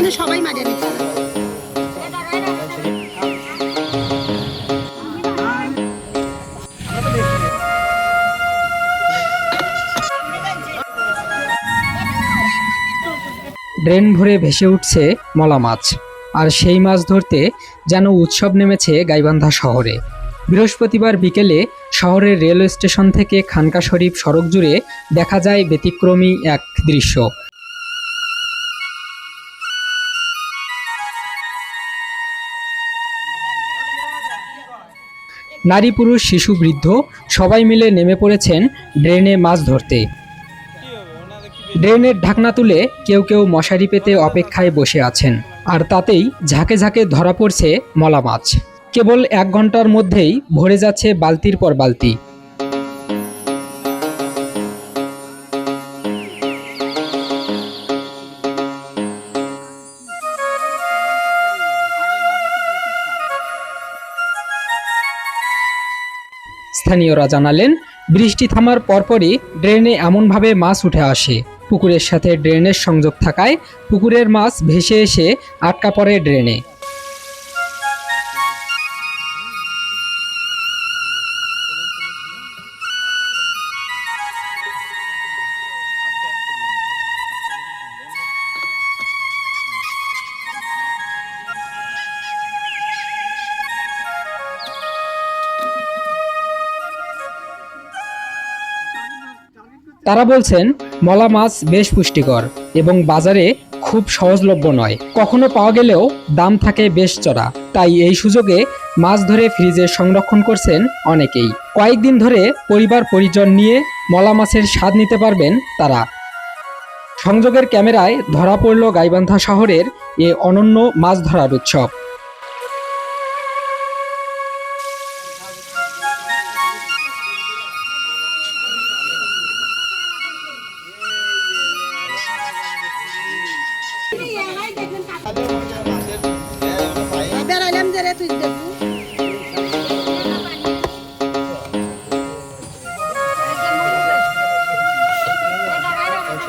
আমাদের সবাই নিচ্ছে ড্রেন ভরে ভেসে উঠছে মলা মাছ, আর সেই মাছ ধরতে যেন উৎসব নেমেছে গাইবান্ধা শহরে। বৃহস্পতিবার বিকেলে শহরের রেলওয়ে স্টেশন থেকে খানকা শরীফ সড়ক জুড়ে দেখা যায় ব্যতিক্রমী এক দৃশ্য। নারী, পুরুষ, শিশু, বৃদ্ধ সবাই মিলে নেমে পড়েছেন ড্রেনে মাছ ধরতে। ড্রেনের ঢাকনা তুলে কেউ কেউ মশারি পেতে অপেক্ষায় বসে আছেন আর তাতেই ঝাঁকে ঝাঁকে ধরা পড়ছে মলা মাছ। কেবল এক ঘণ্টার মধ্যেই ভরে যাচ্ছে বালতির পর বালতি। স্থানীয়রা জানালেন, বৃষ্টি থামার পরপরই ড্রেনে এমনভাবে মাছ উঠে আসে। পুকুরের সাথে ড্রেনের সংযোগ থাকায় পুকুরের মাছ ভেসে এসে আটকা পড়ে ড্রেনে। তারা বলছেন, মলা মাছ বেশ পুষ্টিকর এবং বাজারে খুব সহজলভ্য নয়। কখনো পাওয়া গেলেও দাম থাকে বেশ চড়া। তাই এই সুযোগে মাছ ধরে ফ্রিজে সংরক্ষণ করছেন অনেকেই। কয়েকদিন ধরে পরিবার পরিজন নিয়ে মলা মাছের স্বাদ নিতে পারবেন তারা। সংযোগের ক্যামেরায় ধরা পড়ল গাইবান্ধা শহরের এ অনন্য মাছ ধরার উৎসব।